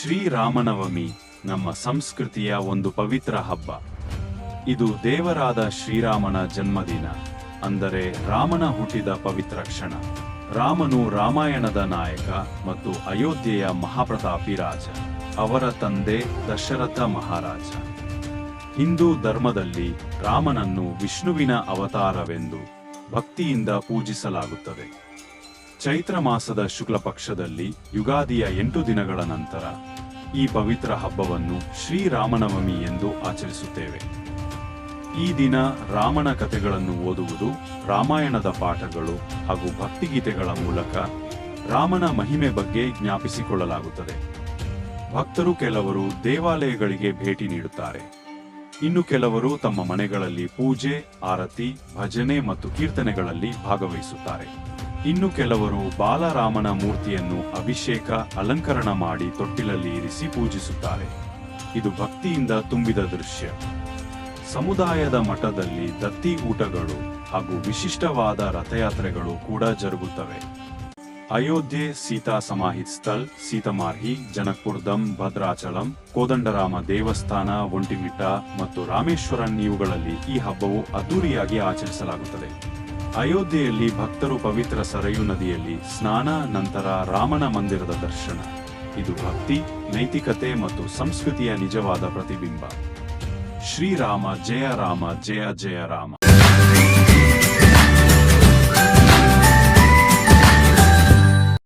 ಶ್ರೀರಾಮನವಮಿ, ನಮ್ಮ ಸಂಸ್ಕೃತಿಯ ಒಂದು ಪವಿತ್ರ ಹಬ್ಬ. ಇದು ದೇವರಾದ ಶ್ರೀರಾಮನ ಜನ್ಮದಿನ, ಅಂದರೆ ರಾಮನ ಹುಟ್ಟಿದ ಪವಿತ್ರ ಕ್ಷಣ. ರಾಮನು ರಾಮಾಯಣದ ನಾಯಕ ಮತ್ತು ಅಯೋಧ್ಯೆಯ ಮಹಾಪ್ರತಾಪಿ ರಾಜ, ಅವರ ತಂದೆ ದಶರಥ ಮಹಾರಾಜ. ಹಿಂದೂ ಧರ್ಮದಲ್ಲಿ ರಾಮನನ್ನು ವಿಷ್ಣುವಿನ ಅವತಾರವೆಂದು ಭಕ್ತಿಯಿಂದ ಪೂಜಿಸಲಾಗುತ್ತದೆ. ಚೈತ್ರ ಮಾಸದ ಶುಕ್ಲ ಪಕ್ಷದಲ್ಲಿ ಯುಗಾದಿಯ ಎಂಟು ದಿನಗಳ ನಂತರ ಈ ಪವಿತ್ರ ಹಬ್ಬವನ್ನು ಶ್ರೀರಾಮನವಮಿ ಎಂದು ಆಚರಿಸುತ್ತೇವೆ. ಈ ದಿನ ರಾಮನ ಕಥೆಗಳನ್ನು ಓದುವುದು, ರಾಮಾಯಣದ ಪಾಠಗಳು ಹಾಗೂ ಭಕ್ತಿಗೀತೆಗಳ ಮೂಲಕ ರಾಮನ ಮಹಿಮೆ ಬಗ್ಗೆ ಜ್ಞಾಪಿಸಿಕೊಳ್ಳಲಾಗುತ್ತದೆ. ಭಕ್ತರು ಕೆಲವರು ದೇವಾಲಯಗಳಿಗೆ ಭೇಟಿ ನೀಡುತ್ತಾರೆ. ಇನ್ನು ಕೆಲವರು ತಮ್ಮ ಮನೆಗಳಲ್ಲಿ ಪೂಜೆ, ಆರತಿ, ಭಜನೆ ಮತ್ತು ಕೀರ್ತನೆಗಳಲ್ಲಿ ಭಾಗವಹಿಸುತ್ತಾರೆ. ಇನ್ನು ಕೆಲವರು ಬಾಲರಾಮನ ಮೂರ್ತಿಯನ್ನು ಅಭಿಷೇಕ, ಅಲಂಕರಣ ಮಾಡಿ ತೊಟ್ಟಿಲಲ್ಲಿ ಇರಿಸಿ ಪೂಜಿಸುತ್ತಾರೆ. ಇದು ಭಕ್ತಿಯಿಂದ ತುಂಬಿದ ದೃಶ್ಯ. ಸಮುದಾಯದ ಮಠದಲ್ಲಿ ದತ್ತಿ ಊಟಗಳು ಹಾಗೂ ವಿಶಿಷ್ಟವಾದ ರಥಯಾತ್ರೆಗಳು ಕೂಡ ಜರುಗುತ್ತವೆ. ಅಯೋಧ್ಯೆ ಸೀತಾ ಸಮಾಹಿತ್ ಸ್ಥಳ್, ಸೀತಮಾರ್ಹಿ ಜನಕ್ಪುರ್ದಂ ಭದ್ರಾಚಲಂ, ಕೋದಂಡರಾಮ ದೇವಸ್ಥಾನ ಒಂಟಿಮಿಟ್ಟ ಮತ್ತು ರಾಮೇಶ್ವರನ್ ಇವುಗಳಲ್ಲಿ ಈ ಹಬ್ಬವು ಅದ್ದೂರಿಯಾಗಿ ಆಚರಿಸಲಾಗುತ್ತದೆ. ಅಯೋಧ್ಯೆಯಲ್ಲಿ ಭಕ್ತರು ಪವಿತ್ರ ಸರಯು ನದಿಯಲ್ಲಿ ಸ್ನಾನ ನಂತರ ರಾಮನ ಮಂದಿರದ ದರ್ಶನ. ಇದು ಭಕ್ತಿ, ನೈತಿಕತೆ ಮತ್ತು ಸಂಸ್ಕೃತಿಯ ನಿಜವಾದ ಪ್ರತಿಬಿಂಬ. ಶ್ರೀರಾಮ ಜಯ ರಾಮ, ಜಯ ಜಯ ರಾಮ.